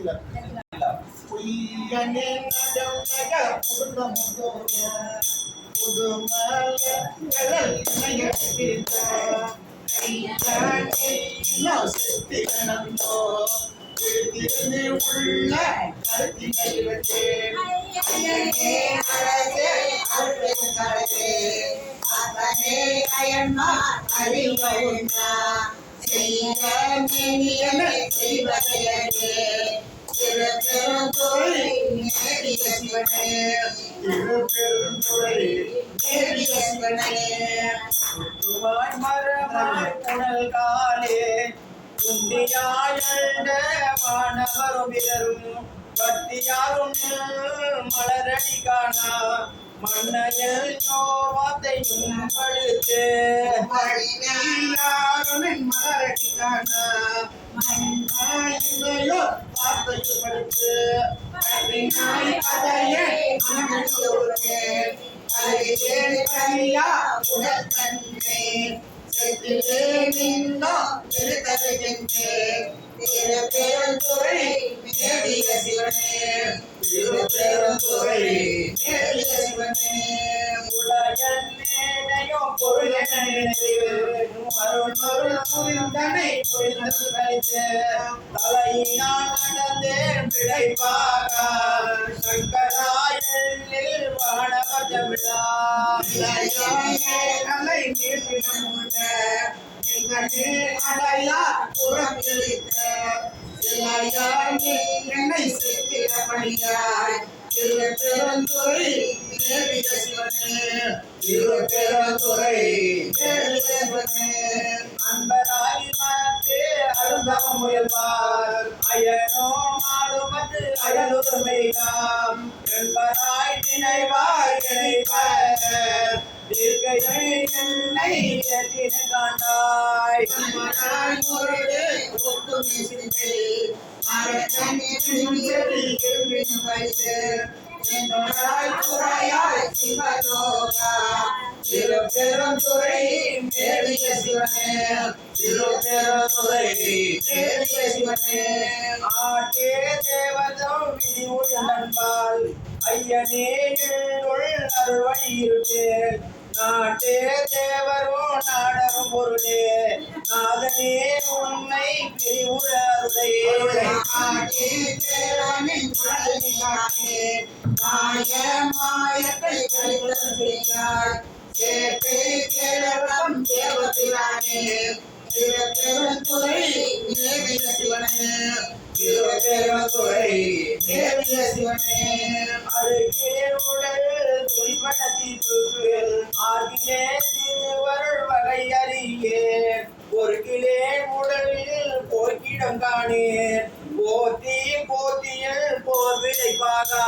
சரி சித்திலா பொய்யனே நடனக புதுமகோய புதுமல கடல் நயத்தித ஐயானே நோசித்திகனந்தோ திருதிருநி உள்ள கருத்தினைவதே ஐயனே அரசே அருள்பெருங்கடலே அவனே அயன்மார் அறிவுண்டா செய்த செய்வதையே திருப்பெருந்துறை காலே வானவரும் பக்தியாரும் மலரடி காணா மன்னையல் யோவாத்தையும் படுத்து மணியாருடன் மலரடிக்கான மண்ணையோ வார்த்தையை படுத்து. அடிநாய் அதையே மனதியோடு அழகிலே பணியா உடற்கண்ணே செத்திலே நின்னோ திருத்தருகின்றே திருப்பெருந்துறை நேடிய சிவனே திருப்பெருந்துறை நேடிய சிவனே உலகோ பொருள் கலை நீட்டினமுண்ட எங்கனே அடையா புறமிழித்த திருப்பெருந்துறை திருப்பெருந்துறை அன்பராகி அருந்தவ முயல்வார் அயனோ மாடுமது என்பராய் நினைப்பார் என்னை எதின காண்டாய் மனாய் சிவனே ஆட்டே விதி உள்ள ஐயனே உள் நாட்டே தேவரோ நாடரும் பொருளே. நாதனே உன்னை பிரிவுற அருளே. தேவனின் மழையானே மாய மாயத்தை கழித்தாய் கேட்டு கேரளம் தேவபிரானே திருப்பெருந்துறை சிவனே. திருப்பெருந்துறை தேவிய சிவனே அருகே உடல் துணிப்பட தீர்ப்புக்கு ஆகிலே திருவருள் வகை அறியே ஒரு கிளே உடலில் போக்கிடம் காணேன் போத்தி போத்தியில் போர் விளைப்பாகா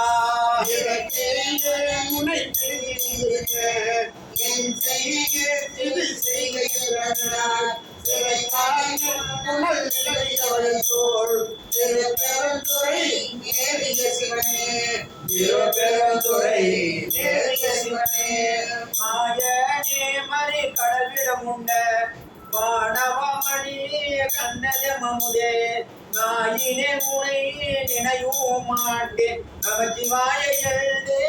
உன்னை திரும்பியிருக்க என் செய்க இது செய்கிறார் திருப்பெருந்துறை நேரிய சிவனே திருப்பெருந்துறை நேரிய சிவனே மாயனே மறை கடலிடம் உண்ட வானவமணி கண்ணத நாயினே உனை நினைவும் மாட்டேன் நமச்சிவாய எழுதே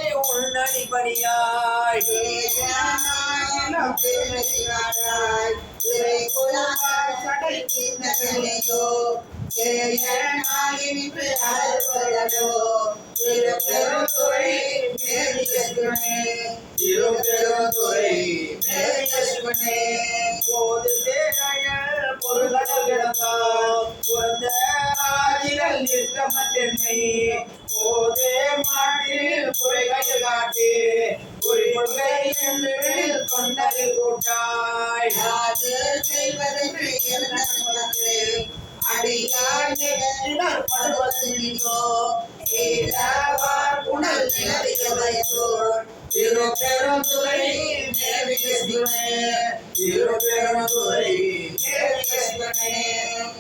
உள்நடி பணியாய் போது தேனையல் பொருள்கள் கிடந்தால் புறந்த ஆதிகள் நிற்கமத்தென்னை போதே மாட்டில் குறைகள் காட்டி. குறிப்பொருளை கொண்டது கூட்டாய் அடியார் நிலவிய வயதோர் திருப்பெருந்துறை தேவிய சிவனே திருப்பெருந்துறை தேவிய சிவனே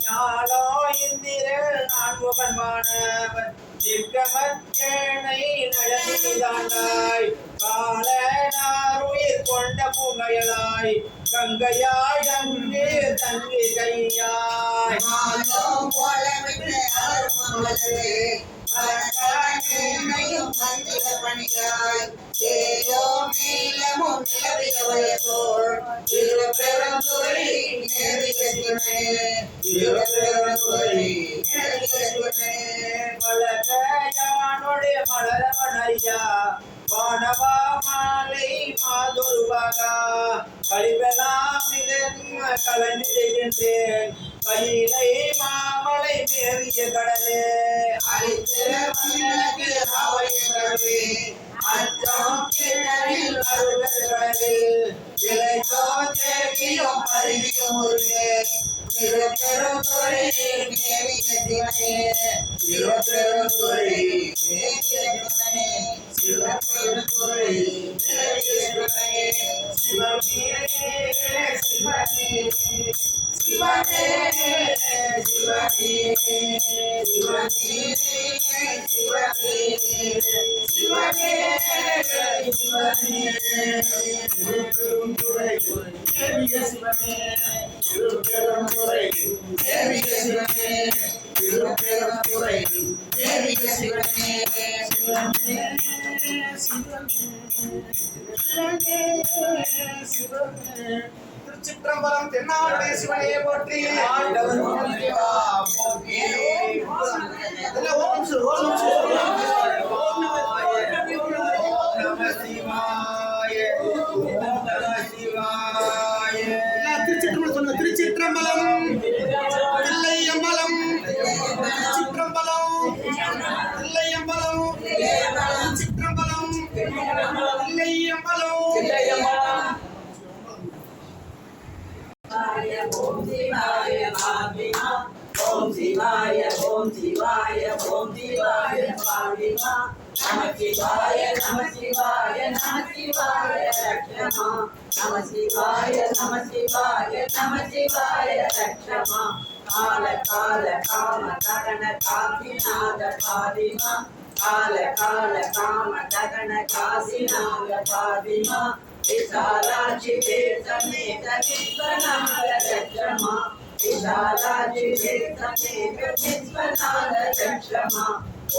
ஞானோ இந்திரன் நான்முகன் வானவன் நிற்கமத்தேனை நடந்தாய் கால கொண்ட புகையலாய் கங்கையாய் தங்கி கையாய் மாதம் விட்டு அலரும் மலரே, மந்திர பணியாய், தேயோம் நீலமும் நிலவிய வயதோள், திருப்பெருந்துறை நேரிய சிவனே, திருப்பெருந்துறை நேரிய சிவனே. மலரவனையா வானவா மாலை மாதுருவாகா கழிவெல்லாம் கலந்து செய்கின்றேன் கையிலை மாமலை மேவிய கடலே. அழித்திர மன்னனுக்கு கடலே அச்சம் கிணறில் அருள் கடலில், இளைத்தோ தேவியும் அருவியும் ஒருங்கே, திருப்பெருந்துறை நேரிய சிவனே, திருப்பெருந்துறை நேரிய சிவனே, திருப்பெருந்துறை நேரிய சிவனே, சிவனே, சிவனே, சிவனே, சிவனே, சிவனே, சிவனே, திருப்பெருந்துறை தேவிய சிவமே சிவனே, சிவனே, திருச்சிற்றம்பலம் தென்னாடுடைய சிவனையே போற்றி. ஆண்டவர் ஓம் சிவாய ஓம் சிவாய ஓம் சிவாய பாடிமா நம சிவாய நம சிவாய நம சிவாய ரட்சமா நம சிவாய நம சிவாய நம சிவாய ரட்சமா கால கால காம கரண காசிநாத பாதிமா கால கால காம கரண காசிநாத பாதிமா விசாலாட்சி சமேத விஸ்வநாத ரட்சமா விசாலாட்சி சமேத விஸ்வநாத ரட்சமா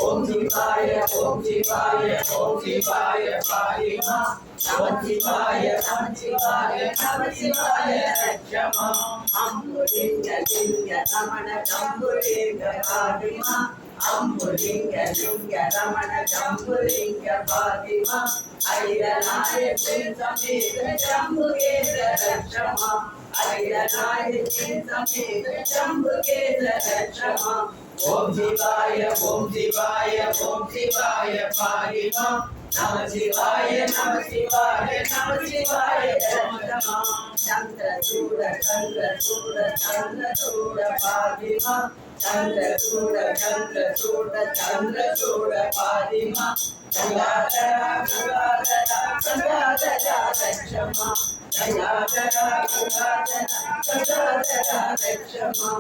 ஓம் சிவாய ஓம் சிவாய ஓம் சிவாய பாரிமா நம சிவாய நம சிவாய நம சிவாய ரட்சமா அம்புலிங்க லிங்க ரமண ஜம்புலிங்க பாரிமா அம்புலிங்க லிங்க ரமண பாரிமா ஐரநாய சமேத ஜம்புகேந்திர லட்சமா ஐரநாய சமேத ஜம்புகேத ரட்சமா ஓம் சிவாய ஓம் சிவாய ஓம் சிவாய பாரிமா நம சிவாய நம சிவாய நம சிவாய ரட்சமா சந்திர சூட சந்திர சூட சந்திர சூட பாரிமா சந்திர சூட சந்திர சூட சந்திர சூட பாரிமா கங்காதரா கங்காதரா கங்காதரா ரட்சமா கங்காதரா கங்காதரா கங்காதரா ரட்சமா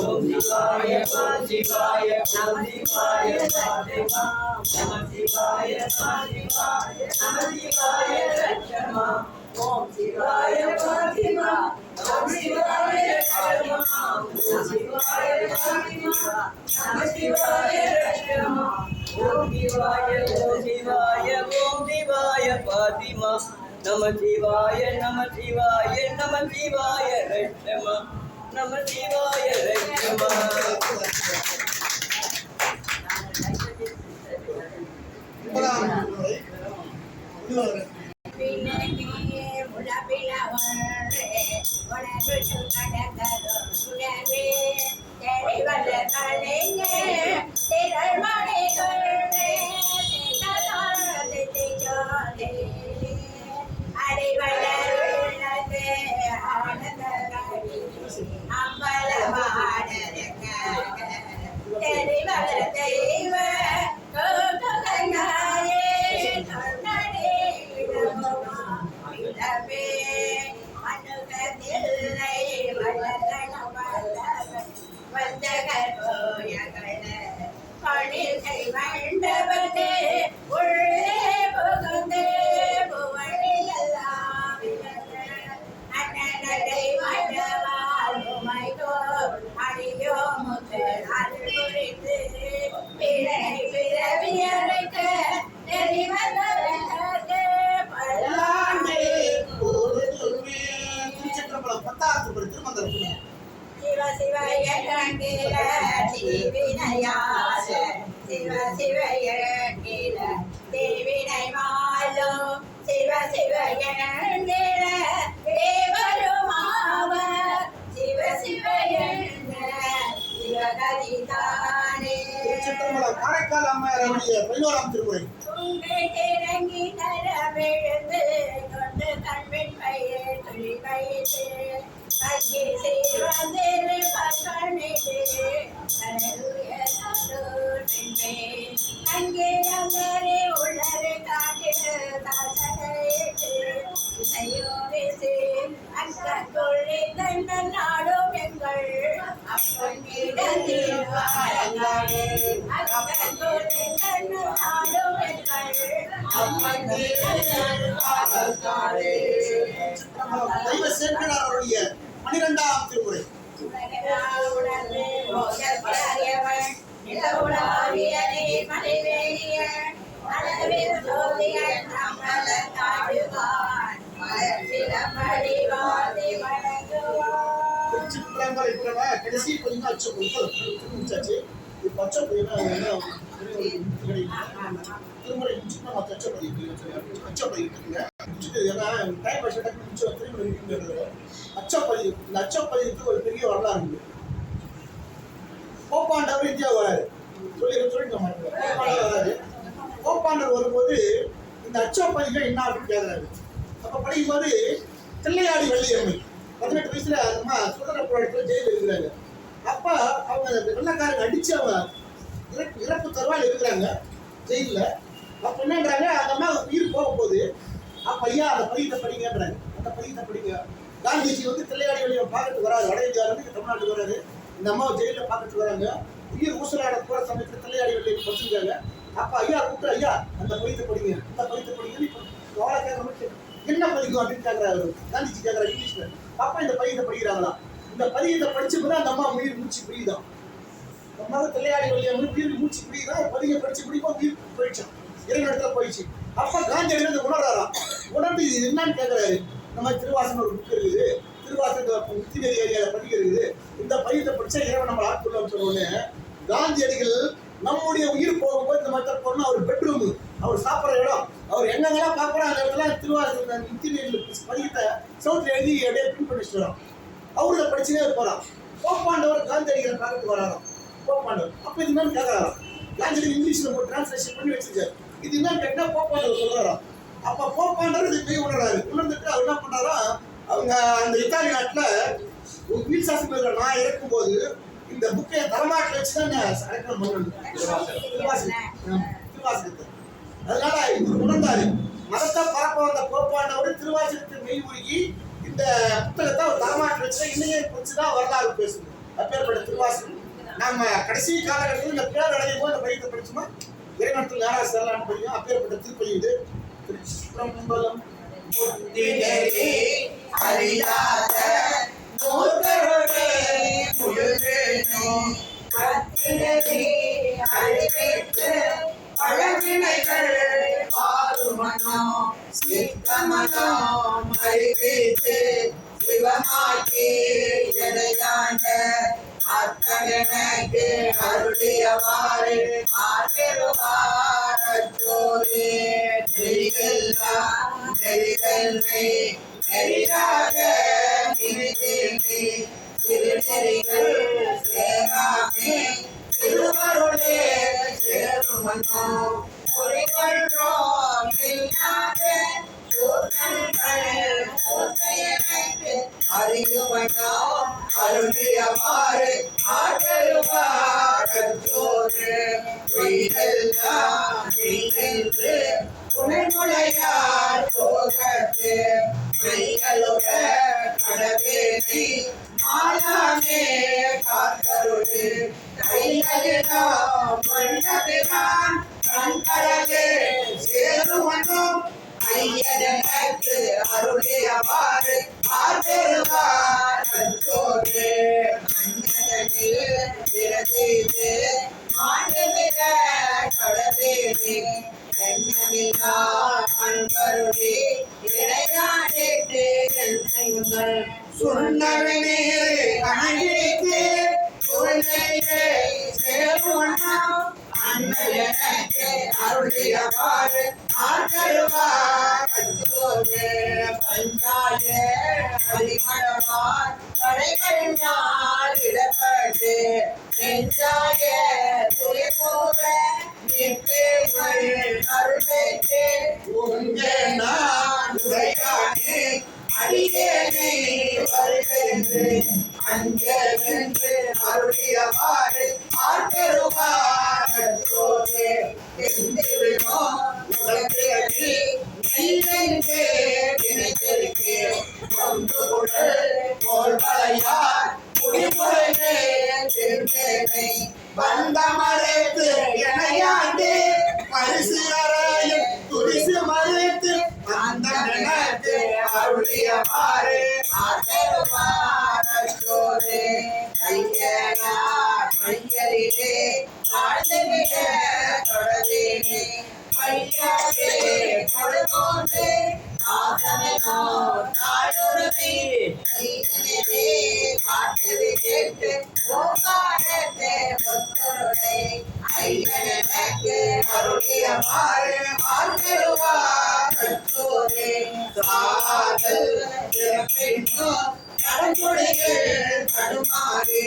ஓம் சிவாய ஓம் சிவாய ஓம் சிவாய பாரிமா நம சிவாய பாரிமாய நம சிவாய ரட்சமா ஓம் சிவாய பாரிமா ஓம் சிவாய ரட்சமா ஓம் சிவாய பாரிமா நம சிவாய நம சிவாய நம சிவாய ரட்சமா. நம சிவாய ரட்சமா தெய்வ பயிர் பதினோராம் திருமுறை. அங்கே அங்கே அங்கரே உள்ளரை காட்டிடு அப்பன் இடத்தில் வாழங்களே அக்கன் கொள்ளி தங்கள் நாடும் இப்ப நம்ம கடைசி பதினா அச்சு முடிச்சாச்சு. இப்ப அச்ச பதினா திருமுறை முடிச்சுட்டு நம்ம அச்ச பதிவு அச்ச பதிவு ஏன்னா டைம் வச்சு முடிச்சு திரும்ப அச்சப்பதிவு இந்த அச்சப்பதிவுக்கு ஒரு பெரிய வரலாறு உண்டு போப்பாண்டவர் இந்தியா வராரு. சொல்லி சொல்லிட்டு போப்பாண்டவர் வராரு. போப்பாண்டவர் வரும்போது இந்த அச்சப்பதிவு என்ன அப்படின்னு கேட்குறாரு அப்போ படிக்கும்போது தில்லையாடி வெள்ளியம்மை பதினெட்டு வயசுல அம்மா சுதந்திர போராட்டத்தில் ஜெயிலில் இருக்கிறாங்க. அப்போ அவங்க அந்த வெள்ளக்காரங்க அடிச்சு அவங்க இறப்பு இறப்பு தருவாயில் இருக்கிறாங்க ஜெயிலில். அப்போ என்னன்றாங்க அந்த அம்மா உயிர் போக போகுது அப்போ ஐயா அந்த பதியத்தை படிங்கன்றாங்க. அந்த பதியத்தை படிங்க. காந்திஜி வந்து தில்லையாடி வழியை பார்க்கறதுக்கு வராது வட இந்தியாவிலேருந்து தமிழ்நாட்டுக்கு வராது இந்த அம்மாவை ஜெயிலில் பார்க்கறதுக்கு வராங்க. உயிர் ஊசலாட போகிற சமயத்தில் தில்லையாடி வழியை படிச்சிருக்காங்க. அப்போ ஐயா கூப்பிட்டு ஐயா அந்த பதியத்தை படிங்க. அந்த பதியத்தை படிங்க இப்போ அவளை கேட்கற மாதிரி என்ன பதிக்கும் அப்படின்னு கேட்குறாரு காந்திஜி கேட்குறாரு இங்கிலீஷில். அப்ப இந்த பதியத்தை படிக்கிறாங்களா? இந்த பதியத்தை படிச்சு அந்த அம்மா உயிர் மூச்சு புரியுதான் நம்ம தலையாடி வழியா உயிர் மூச்சு புரியுதா? பதிய படிச்சு முடிப்போம் உயிர் போயிடுச்சான் இரண்டு இடத்துல போயிடுச்சு. அப்ப காந்தியடிகள் இதை உணர்றாராம் உணர்ந்து இது என்னன்னு கேட்குறாரு நம்ம திருவாசன் ஒரு புக் இருக்குது. திருவாசன் முத்திநெறி ஏரியாவில் படிக்கிறது இந்த பதியத்தை படிச்சா இறைவன் நம்ம ஆட்கொள்ளோம்னு சொன்ன காந்தியடிகள் நம்முடைய உயிர் போகும்போது இந்த மற்ற பொண்ணு அவர் பெட்ரூம் அவர் சாப்பிட்ற இடம். அவர் எங்கெங்கெல்லாம் பார்க்குறோம் அந்த இடத்துல திருவாசன் இன்ஜினியரில் பதியத்தை சவுத்தில் எழுதி அப்படியே பின் பண்ணி வரோம் அவங்கள படிச்சுனே போகிறோம் போப்பாண்டவர் காந்தியடிகளை பார்க்கறதுக்கு வராராம். போப்பாண்டவர் அப்போ இது என்னன்னு கேட்கறாராம் காந்தியடி இங்கிலீஷில் ஒரு டிரான்ஸ்லேஷன் பண்ணி வச்சிருக்காரு. இது என்னன்னு கேட்டால் போப்பாண்டவர் சொல்கிறாரோ அப்போ போப்பாண்டவர் இது போய் உணர்றாரு. உணர்ந்துட்டு அவர் என்ன பண்றாரா? அவங்க அந்த இத்தாலி நாட்டில் ஒரு வீல் சாசனம் நான் இருக்கும்போது இந்த புக்கை தரமாட்டில் வச்சு தான் அடக்கம் பண்ணணும். திருவாசகம். திருவாசகத்தை. அதனால இவர் உணர்ந்தாரு மதத்தை பரப்ப வந்த கோப்பாண்டவர் திருவாசகத்தை மெய் உருகி இந்த புத்தகத்தை அவர் தரமாற்றி வச்சு இன்னையே குறிச்சுதான் வரலாறு பேசுது. அப்பேற்பட்ட திருவாசகம். நம்ம கடைசி காலகட்டத்தில் இந்த பேர் அடையும் போது இந்த பையத்தை படிச்சோமா? இறைவனத்தில் யாராவது செல்லலாம்னு படிக்கும். அப்பேற்பட்ட திருப்பதி இது. திருச்சிற்றம்பலம். அறியாத அறிவித்து பழவினைகள் பாருமனோ சித்தமனோ அறிவித்து சிவமாக்கி எடையாண்ட அத்தகனக்கு அருளியவாறு ஆசிர்வாரச்சோரே நெறிகெல்லாம் நெறிகள்மை நெறியாக நினைத்தேனே திருநெறிகள் சேராமே திருவருளே. சேருமனோ குறிகொள்றோம் இல்லாத கூட்டங்கள் கூட்டையனைக்கு அறியுமனோ அருளியவாறு ஆற்றலுவாரச்சோறு உயிரெல்லாம் நீங்கென்று துணைமுலையார் போகத்து மைகளுட கடவேணி மாலாமே காத்தருடு கைகளிடம் மண்டபிரான் கண்கடலே சேருவனும் ஐயனக்கு அருளியவாறு ஆதருவார் கற்றோடு மன்னனில் பிறந்தது மாண்டவிட கடவேணி அன்பருளி இறையாடிட்டு என்னையுங்கள் சுண்ணவினீர் கணகிழித்து அன்னை எனக்கு அருளியவாறு ஆற்றலுவார் கற்றோரே பஞ்சாய அடிமடமார் தடைகள் நான் இடப்பட்டு நெஞ்சாய துயக்கூற நிற்பேர்கள் அருள் பெற்று உங்கே நான் உரையாடி அடியேனே வருகிறேன் அங்கே நின்று மறுபடிய வாழை ஆற்றலுவார் ஐயனக்கு அருளியவாறு ஆற்றலுவார் கற்றோரே சாதல் பிறப்பின்னும் கடற்கொடைகள் தடுமாறு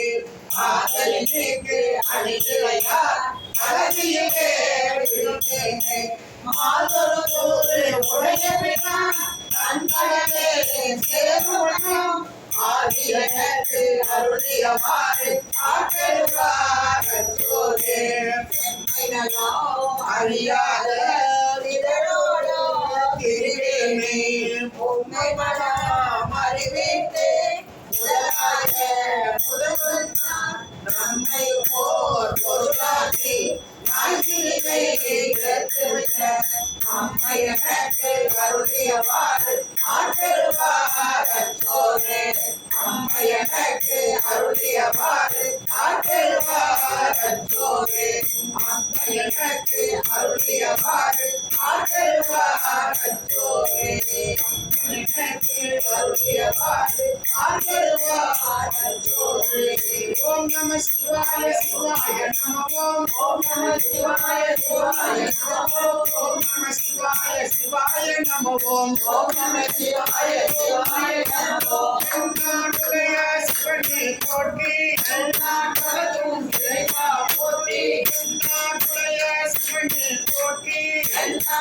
காதலிக்கு அணிகிளையார் அழகியே விழுந்தேனே மாதொரு போது ஆகியனக்கு கற்றோரே அறியாத இதழோடோ திருவேனே உண்மை மனம் அறிவித்து முதலாய முதல்வன் நம்மை போர் பொருளாக்கி நாய்கிரிகை கேட்டுவிட்ட நம்மை எனக்கு அருளியவாறு ஆற்றலுவார் கற்றோரே எனக்கு அருளியவாறு நம்மை எனக்கு அருளியவாறு ஆற்றலுவார் கற்றோரே எனக்கு அருளியவாறு ஆற்றலுவார் கற்றோரே ஓம் நம சிவாய சிவாய நம ஓம் ஓம் நம சிவாய சிவாய நம ஓம் ஓம் நம சிவாய சிவாய நம ஓம் ஓம் நம சிவாய சிவாய நம ஓம் நாட்டுடைய சிவனே போற்றி நாட்டவரும் இறைவா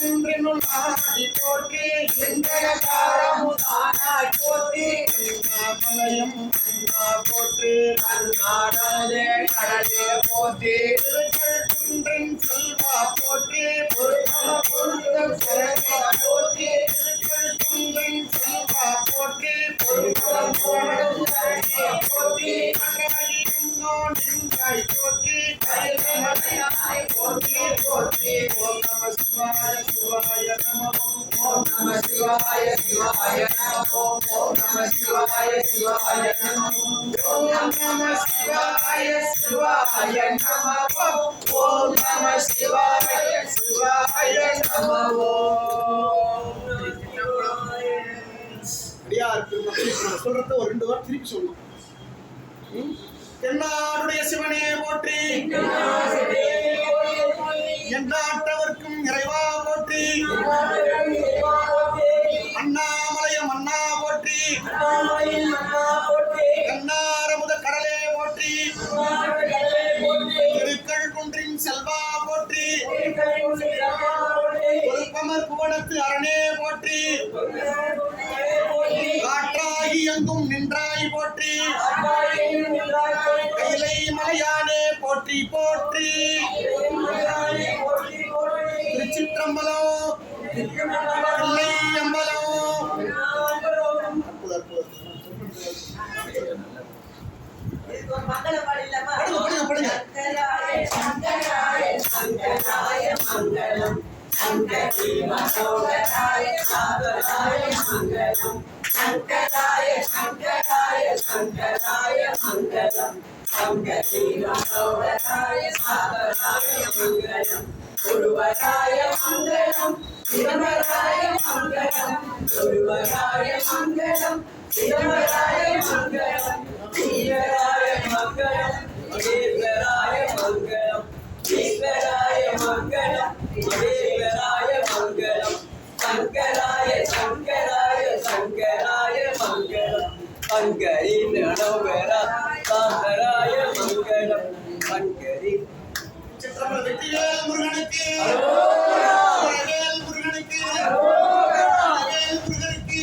போற்றி ஆடி போற்றி போற்றி போற்றி கடலே போற்றி திருக்கள் குன்றின் செல்வா போற்றி செல்வா போற்றி திருக்கள் குன்றின் செல்வா போற்றி போற்றி போற்றி வாரம் திருப்பி சொல்லணும் ம்? தென்னாடுடைய சிவனே போற்றி. எந்நாட்டவர்க்கும் இறைவா போற்றி. அண்ணாமலையம் அண்ணா போற்றி. எந்நாரமுத கடலே போற்றி. திருக்கள் குன்றின் செல்வா போற்றி. பொறுப்பமர் புவனத்து அரணே சங்கரி மனோகராய சாகராய மங்களம் சங்கராய சங்கராய சங்கராய மங்களம் சங்கரி மனோகராய சாகராய மங்களம் குருவராய மங்களம் சிவமராய மங்களம் குருவராய மங்களம் சிவமராய மங்களம் ஈஸ்வராய மங்களம் ஈஸ்வராய மங்களம் ஈஸ்வராய மங்களம் ஈஸ்வராய மங்களம் சங்கராய சங்கராய சங்கராய மங்களம் சங்கரி நனோகரா சாகராய மங்களம் சங்கரி வெற்றிவேல் முருகனுக்கு முருகனுக்கு முருகனுக்கு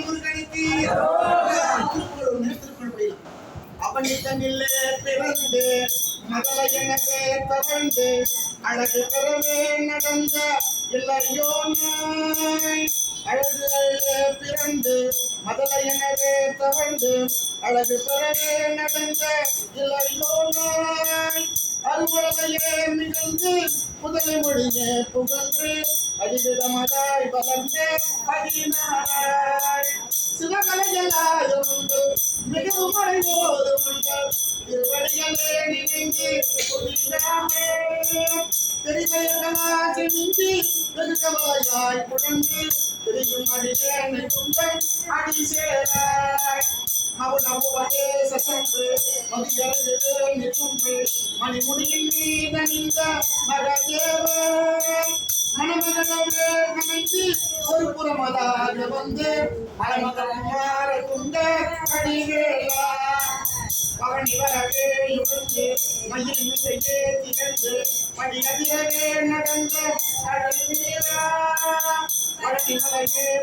முருகனுக்கு அரோகரா. பிறந்து எனவே தவழ்ந்து அழகு பெறவே நடந்த இல்லையோ நாய் அழகு அழகு பிறந்து மதல எனவே தவழ்ந்து அழகு பெறவே நடந்த இல்லையோ நாய் அறுவலையே மிகுந்து முதலை மொழியே புகழ்ந்து அதிவிதமதாய் வளர்ந்து அதினாய் சிவகலையலாயுண்டு மிகவும் அடைவோது உங்கள் திருவடிகளே நினைந்து புதியாமே தெரிவையர்களாக மிஞ்சி வெகு கவலையாய் திரியும் அடியேனை குந்தன் அடி சேராய் மவுனவுவதே சசம்பு மதியரங்கு நிற்கும்பு மணிமுடியில் நீ நனிந்த மகதேவ மணமகனவே நனைந்து ஒரு புறமதாக வந்து மலமகமார குந்த அடிவேலா பவனி வரவே இருந்து மயில் மிசையே திகழ்ந்து படியதிரவே நடந்த கடல் நீரா பழனி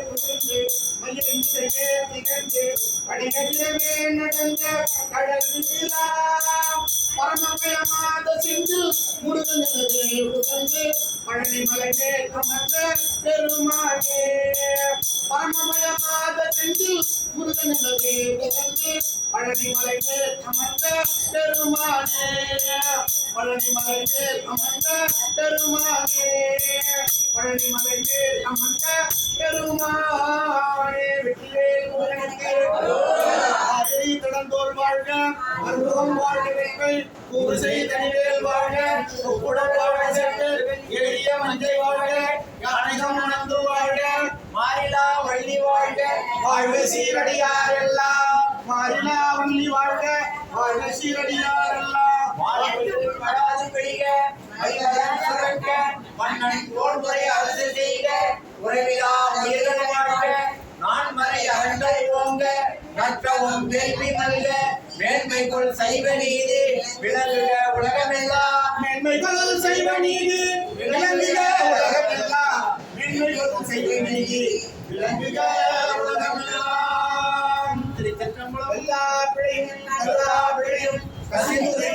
புகுந்து மயில் திகழ்ந்து படியதிரவே நடந்த கடல் நீரா பரமபயமாத சிந்து முருகனவே புகழ்ந்து பழனி மலையே அமர்ந்த பெருமாளே. பரமபயமாத சிந்து முருகனவே புகழ்ந்து பழனி மலையே அமர்ந்த பெருமாளே. பழனி மலையே அமர்ந்த பெருமாளே. பழனி மலையே அமர்ந்த பெருமாளே. வெற்றிவேல் முருகனுக்கு. ஆதிரி கடந்தோர் வாழ்க. அற்புதம் வாழ்க வெற்றி கூறு செய்தனிவேல் வாழ்க ஒப்புடன் வாழ்க சென்று எளிய மஞ்சை வாழ்க யானைகம் மணந்து வாழ்க மாறிலா வள்ளி வாழ்க வாழ்க சீரடியார் மாறிலா வள்ளி வாழ்க வாழ்க சீரடியார் எல்லாம் பெய்க மன்னன் அரசு செய்க உறவிலா உயிர்கள் வாழ்க நான் மறை மல்க மேன்மைக்குள் சைவ நீதி விளங்குக உலகமெல்லாம். மென்மைகள் செய்வ நீதி விளங்குக உலகமெல்லாம். மென்மைகள் செய்வ நீதி விளங்குக உலகமெல்லாம் திருச்சற்றம்பலம் எல்லா பிழையும் எல்லா பிழையும் கசிமுறை